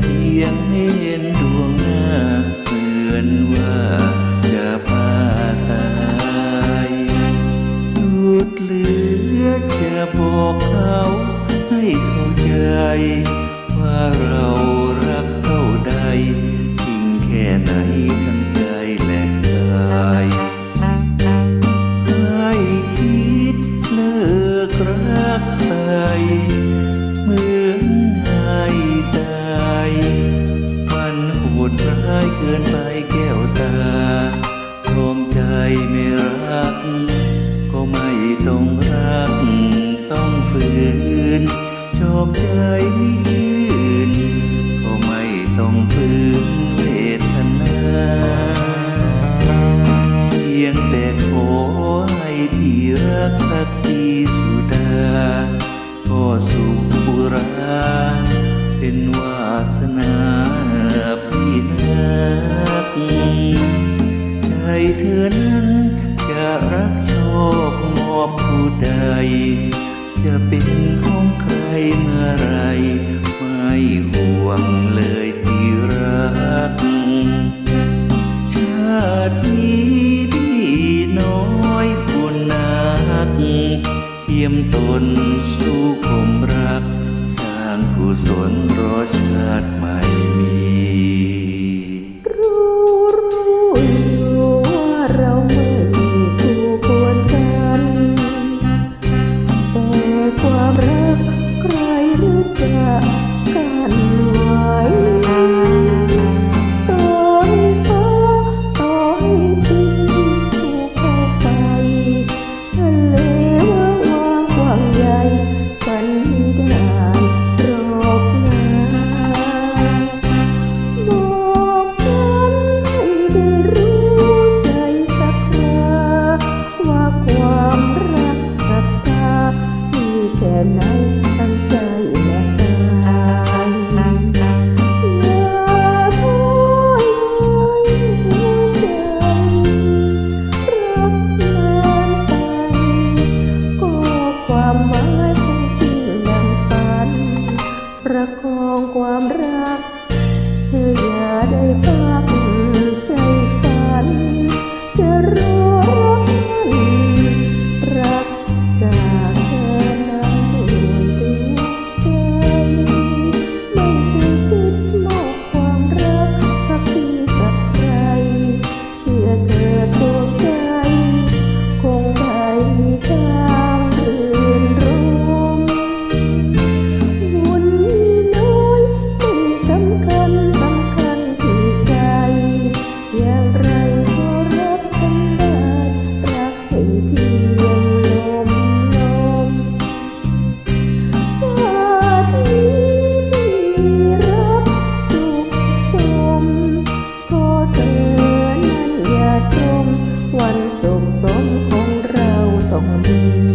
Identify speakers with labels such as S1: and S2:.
S1: เพียงเห็นดวงหน้าเตือนว่าจะพาตายสุดเหลือจะบอกเขาให้เข้าใจ ว่าเรารักเท่าใดทิ้งแค่ไหนทั้งใจและกายให้คิดเลิกรักใคร ไม่ต้องรักต้องฝืนชอบใจไม่ยืนก็ไม่ต้องฝืนเวทนาเพียงแต่ขอให้พี่รักสักทีสุดาก็สุขุราเป็นวาสนา จะเป็นของใครเมื่อไร ไม่ห่วงเลยที่รัก ชาตินี้พี่น้อยบุญนักเทียมตนสู่คมรัก สร้างกุศลรอชาติใหม่มี
S2: ประคองความรัก นั้น